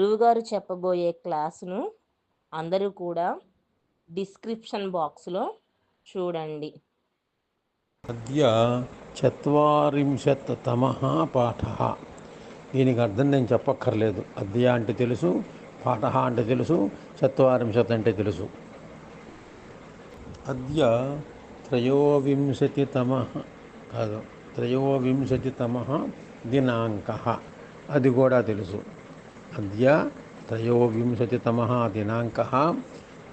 గురువుగారు చెప్పబోయే క్లాసును అందరూ కూడా డిస్క్రిప్షన్ బాక్స్లో చూడండి. అద్య చత్వారింశత్తమః పాఠ. దీనికి అర్థం నేను చెప్పక్కర్లేదు. అద్య అంటే తెలుసు పాఠ అంటే తెలుసు చత్వరింశత్ అంటే తెలుసు. అద్య త్రయోవింశతితమ కాదు త్రయోవింశతితమ దినాంక. అది కూడా తెలుసు. అద్య త్రయోవింశతితమ దినాంక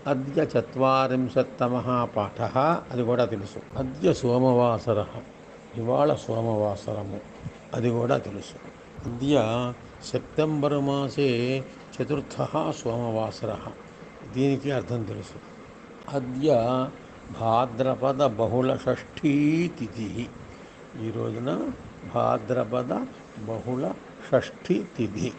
అద్య చత్వారింశత్తమ పాఠ అది కూడా తెలుసు. అద్య సోమవాసర ఇవాళ సోమవాసరము అది కూడా తెలుసు. అద్య సెప్టెంబర్ మాసే చతుర్థ సోమవాసర దీనికి అర్థం తెలుసు. అద్య భాద్రపద బహుళ షష్ఠీ తిథి ఈ రోజున భాద్రపద బహుళ షష్ఠీ తిథి.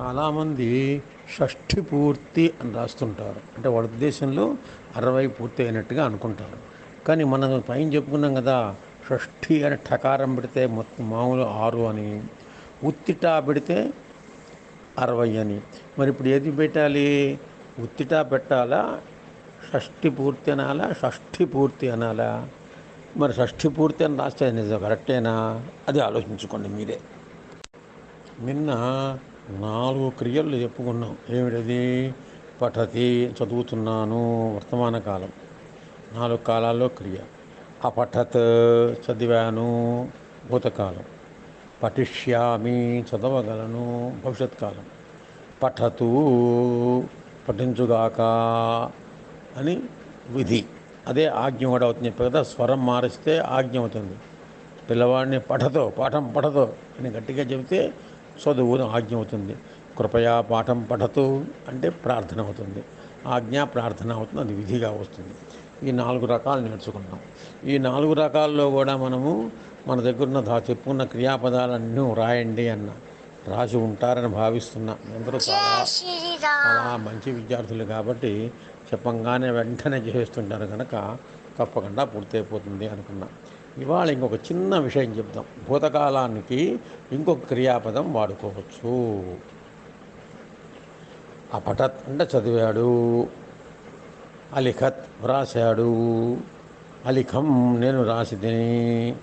చాలామంది షష్ఠి పూర్తి అని రాస్తుంటారు. అంటే వాళ్ళ ఉద్దేశంలో అరవై పూర్తి అయినట్టుగా అనుకుంటారు. కానీ మనం పైన చెప్పుకున్నాం కదా షష్ఠి అని ఠకారం పెడితే మొత్తం మామూలు ఆరు అని ఉత్తిటా పెడితే అరవై అని. మరి ఇప్పుడు ఏది పెట్టాలి? ఉత్తిటా పెట్టాలా? షష్ఠి పూర్తి అనాలా? షష్ఠి పూర్తి అనాలా? మరి షష్ఠి పూర్తి అని రాస్తే నిజం కరెక్టేనా? అది ఆలోచించుకోండి మీరే. నిన్న నాలుగు క్రియలు చెప్పుకున్నాం. ఏమిటది? పఠతి చదువుతున్నాను వర్తమాన కాలం. నాలుగు కాలాల్లో క్రియ. అపఠత్ చదివాను భూతకాలం. పఠిష్యామి చదవగలను భవిష్యత్ కాలం పఠతు పఠించుగాక అని విధి. అదే ఆజ్ఞ కూడా అవుతుంది. చెప్పే కదా స్వరం మారిస్తే ఆజ్ఞ అవుతుంది. పిల్లవాడిని పఠతో పాఠం పఠతో అని గట్టిగా చెబితే చదువు ఆజ్ఞ అవుతుంది కృపయా పాఠం పఠతు అంటే ప్రార్థన అవుతుంది ఆజ్ఞ ప్రార్థన అవుతుంది అది విధిగా వస్తుంది. ఈ నాలుగు రకాలు నేర్చుకున్నాం. ఈ నాలుగు రకాల్లో కూడా మనము మన దగ్గర ఉన్న దా చెప్పుకున్న క్రియాపదాలన్నీ రాయండి అన్న రాసి ఉంటారని భావిస్తున్నా. అందరూ చాలా చాలా మంచి విద్యార్థులు కాబట్టి చెప్పంగానే వెంటనే చేస్తుంటారు కనుక తప్పకుండా పూర్తయిపోతుంది అనుకున్నా. ఇవాళ ఇంకొక చిన్న విషయం చెప్దాం. భూతకాలానికి ఇంకొక క్రియాపదం వాడుకోవచ్చు. అపఠత్ అంటే చదివాడు అలిఖత్ వ్రాశాడు అలిఖం నేను రాసిదిని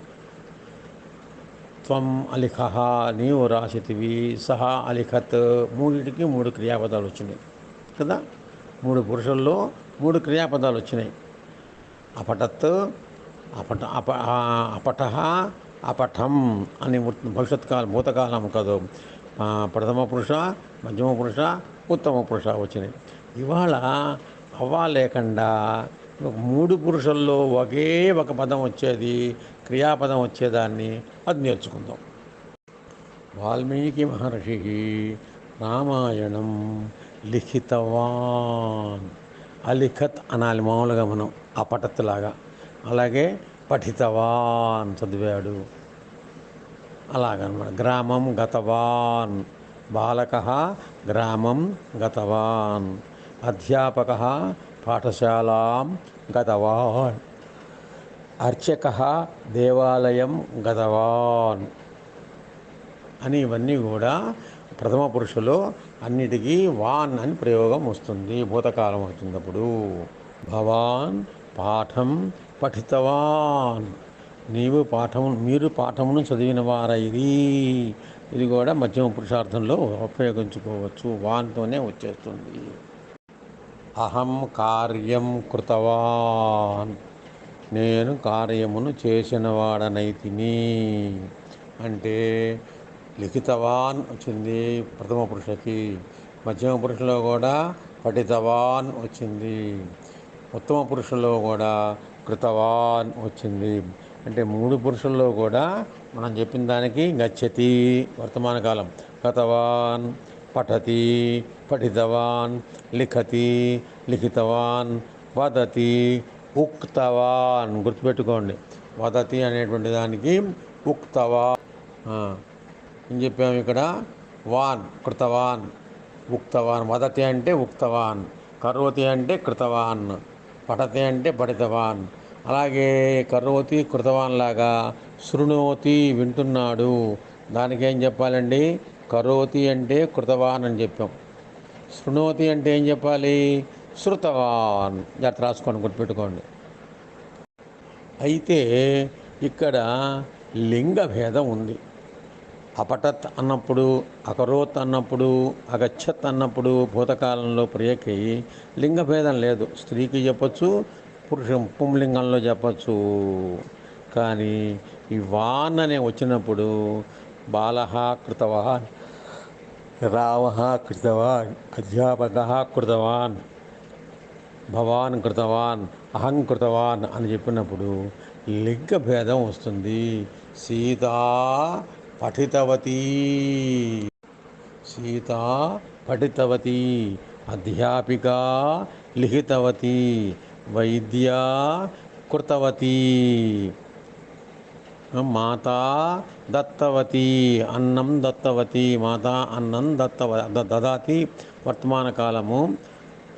త్వం అలిఖ నీవు రాసితివి సహా అలిఖత్ మూడింటికి మూడు క్రియాపదాలు వచ్చినాయి. కదా? మూడు పురుషుల్లో మూడు క్రియాపదాలు వచ్చినాయి. అపటత్ అపట అప అపట అపఠం అని భవిష్యత్ కాలం భూతకాలం కాదు. ప్రథమ పురుష మధ్యమ పురుష ఉత్తమ పురుష వచ్చినాయి. ఇవాళ అవ్వ లేకుండా మూడు పురుషుల్లో ఒకే ఒక పదం వచ్చేది క్రియాపదం వచ్చేదాన్ని అది నేర్చుకుందాం. వాల్మీకి మహర్షి రామాయణం లిఖితవాన్. అలిఖత్ అనాలి మామూలుగా మనం అపటత్లాగా అలాగే పఠితవాన్ చదివాడు. అలాగనమాట. గ్రామం గతవాన్. బాలక గ్రామం గతవాన్. అధ్యాపక పాఠశాలాం గతవాన్. అర్చక దేవాలయం గతవాన్. అని ఇవన్నీ కూడా ప్రథమ పురుషులో అన్నిటికీ వాన్ అని ప్రయోగం వస్తుంది. భూతకాలం వచ్చినప్పుడు భవాన్ పాఠం పఠితవాన్. నీవు పాఠము మీరు పాఠమును చదివిన వారైది ఇది కూడా మధ్యమ పురుషార్థంలో ఉపయోగించుకోవచ్చు. వాన్తోనే వచ్చేస్తుంది. అహం కార్యం కృతవాన్. నేను కార్యమును చేసిన వాడనైతిని అంటే లిఖితవాన్ వచ్చింది ప్రథమ పురుషకి. మధ్యమ పురుషులో కూడా పఠితవాన్ వచ్చింది. ఉత్తమ పురుషుల్లో కూడా కృతవాన్ వచ్చింది. అంటే మూడు పురుషుల్లో కూడా మనం చెప్పిన దానికి గచ్చతి వర్తమాన కాలం. గతవాన్ పఠతి పఠితవాన్ లిఖతి లిఖితవాన్ వదతి ఉక్తవాన్. గుర్తుపెట్టుకోండి. వదతి అనేటువంటి దానికి ఉక్తవా ఏం చెప్పాము ఇక్కడ? వాన్ కృతవాన్. ఉక్తవాన్. వదతి అంటే ఉక్తవాన్. కరోతి అంటే కృతవాన్. పఠతి అంటే పఠితవాన్. అలాగే కరోతి కృతవాన్ లాగా శృణోతి వింటున్నాడు. దానికి ఏం చెప్పాలండి? కరోతి అంటే కృతవాన్ అని చెప్పాం. శృణోతి అంటే ఏం చెప్పాలి? శృతవాన్. జాగ్రత్త రాసుకొని గుర్తుపెట్టుకోండి. అయితే ఇక్కడ లింగ భేదం ఉంది. అపటత్ అన్నప్పుడు అకరోత్ అన్నప్పుడు అగచ్చత్ అన్నప్పుడు భూతకాలంలో ప్రియకి లింగభేదం లేదు. స్త్రీకి చెప్పచ్చు పురుషం పుంలింగంలో చెప్పచ్చు. కానీ ఈ వాన్ అనే వచ్చినప్పుడు బాలహ కృతవాన్ రావహ కృతవాన్ అధ్యాపక కృతవాన్ భవాన్ కృతవాన్ అహం కృతవాన్ అని చెప్పినప్పుడు లింగ భేదం వస్తుంది. సీతా పఠితవతి. సీత పఠితవతీ అధ్యాపిక లిఖితవతి వైద్య కృతవతి మాత దత్తవతి అన్నం దత్తవతి మాత అన్నం దత్తవ దదాతి వర్తమాన కాలము.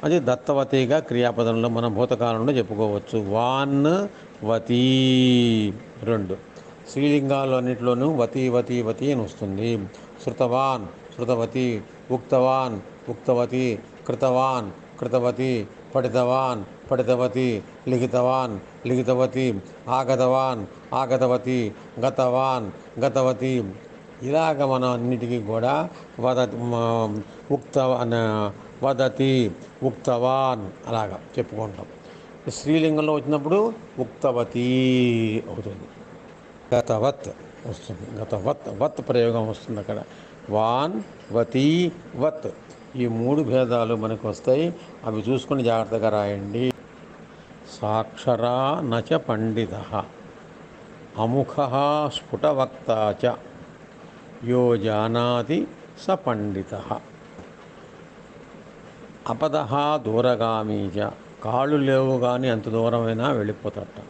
అది దత్తవతిగా క్రియాపదంలో మనం భూతకాలంలో చెప్పుకోవచ్చు. వాన్ వతి. రెండు. స్త్రీలింగాలన్నింటిలోనూ వతి వతి వతి అని వస్తుంది. శృతవాన్ శృతవతి ఉక్తవాన్ ఉక్తవతి కృతవాన్ కృతవతి పఠితవాన్ పఠితవతి లిఖితవాన్ లిఖితవతి ఆగతవాన్ ఆగతవతి గతవాన్ గతవతి. ఇలాగ మనం అన్నిటికీ కూడా వద ఉక్త వదతి ఉక్తవాన్ అలాగా చెప్పుకుంటాం. స్త్రీలింగంలో వచ్చినప్పుడు ఉక్తవతి అవుతుంది. గతవత్ వస్తుంది. గతవత్ వత్ ప్రయోగం వస్తుంది అక్కడ. వాన్ వతీ వత్. ఈ మూడు భేదాలు మనకు వస్తాయి. అవి చూసుకుని జాగ్రత్తగా రాయండి. సాక్షరా నచ పండిత. అముఖ స్ఫుటవక్త చ. యో జానాతి స పండిత. అపద దూరగామీ చ. కాళ్ళు లేవు కానీ ఎంత దూరమైనా వెళ్ళిపోతాడట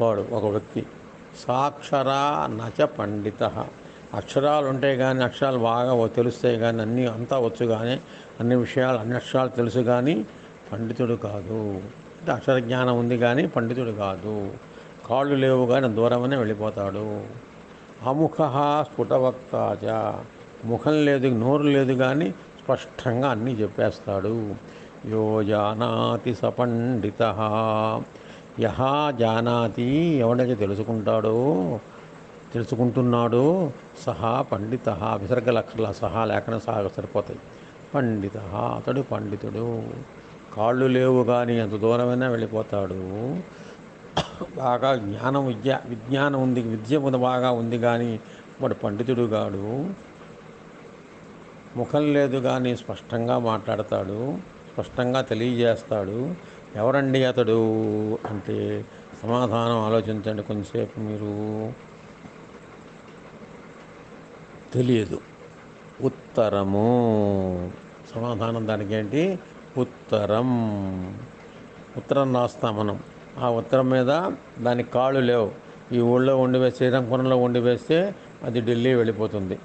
వాడు ఒక వ్యక్తి. సాక్షరా నచ పండిత. అక్షరాలు ఉంటాయి కానీ అక్షరాలు బాగా తెలుస్తాయి కానీ అన్నీ అంతా వచ్చు కానీ అన్ని విషయాలు అన్ని అక్షరాలు తెలుసు కానీ పండితుడు కాదు. అంటే అక్షర జ్ఞానం ఉంది కానీ పండితుడు కాదు. కాళ్ళు లేవు కానీ దూరమనే వెళ్ళిపోతాడు. అముఖ స్ఫుటవక్తాచ. ముఖం లేదు నోరు లేదు కానీ స్పష్టంగా అన్నీ చెప్పేస్తాడు. యోజానాతి సపండిత. యహా జానాతి ఎవడైతే తెలుసుకుంటాడో తెలుసుకుంటున్నాడో సహా పండిత విసర్గ లక్షల సహా లేఖన సహా సరిపోతాయి. పండిత అతడు పండితుడు. కాళ్ళు లేవు కానీ ఎంత దూరమైనా వెళ్ళిపోతాడు. బాగా జ్ఞానం విద్య విజ్ఞానం ఉంది విద్య బాగా ఉంది కానీ వాడు పండితుడు కాడు. ముఖం లేదు కానీ స్పష్టంగా మాట్లాడతాడు స్పష్టంగా తెలియజేస్తాడు. ఎవరండి అతడు? అంటే సమాధానం ఆలోచించండి కొంచెంసేపు మీరు. తెలియదు. ఉత్తరము. సమాధానం దానికి ఏంటి ఉత్తరం. ఉత్తరం రాస్తాం మనం. ఆ ఉత్తరం మీద దానికి కాళ్ళు లేవు. ఈ ఊళ్ళో ఉండి వేస్తే శ్రీరంగపురంలో ఉండి వేస్తే అది ఢిల్లీ వెళ్ళిపోతుంది.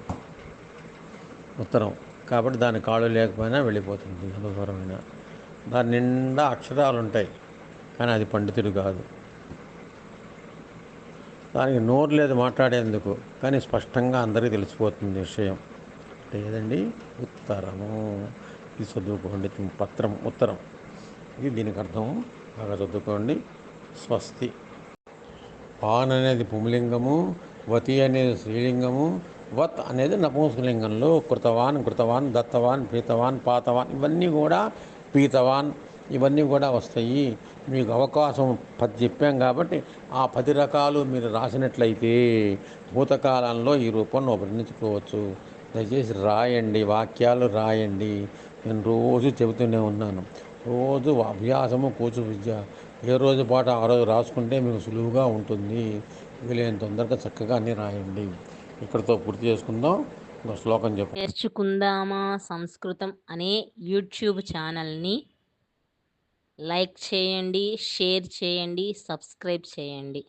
ఉత్తరం. కాబట్టి దాని కాళ్ళు లేకపోయినా వెళ్ళిపోతుంది. ఎంత దాని నిండా అక్షరాలు ఉంటాయి కానీ అది పండితుడు కాదు. దానికి నోరు లేదు మాట్లాడేందుకు. కానీ స్పష్టంగా అందరికీ తెలిసిపోతుంది విషయం. లేదండి ఉత్తరము. ఇది చదువుకోండి పత్రం ఉత్తరం. ఇది దీనికి అర్థం. బాగా చదువుకోండి. స్వస్తి. పాన్ అనేది పుంలింగము వతి అనేది స్త్రీలింగము వత్ అనేది నపుంసకలింగంలో కృతవాన్ కృతవాన్ దత్తవాన్ పీతవాన్ పాతవాన్. ఇవన్నీ కూడా పీతవాన్ ఇవన్నీ కూడా వస్తాయి. మీకు అవకాశం పది చెప్పాం కాబట్టి ఆ పది రకాలు మీరు రాసినట్లయితే భూతకాలంలో ఈ రూపాన్ని వర్ణించుకోవచ్చు. దయచేసి రాయండి వాక్యాలు రాయండి. నేను రోజు చెబుతూనే ఉన్నాను. రోజు అభ్యాసము కూర్చు విద్య. ఏ రోజు పాటు ఆ రోజు రాసుకుంటే మీకు సులువుగా ఉంటుంది. వీలైన తొందరగా చక్కగా అన్నీ రాయండి. ఇక్కడితో పూర్తి చేసుకుందాం. శ్లోకం చెప్పు. నేర్చుకుందామా సంస్కృతం అనే యూట్యూబ్ ఛానల్ని లైక్ చేయండి షేర్ చేయండి సబ్స్క్రైబ్ చేయండి.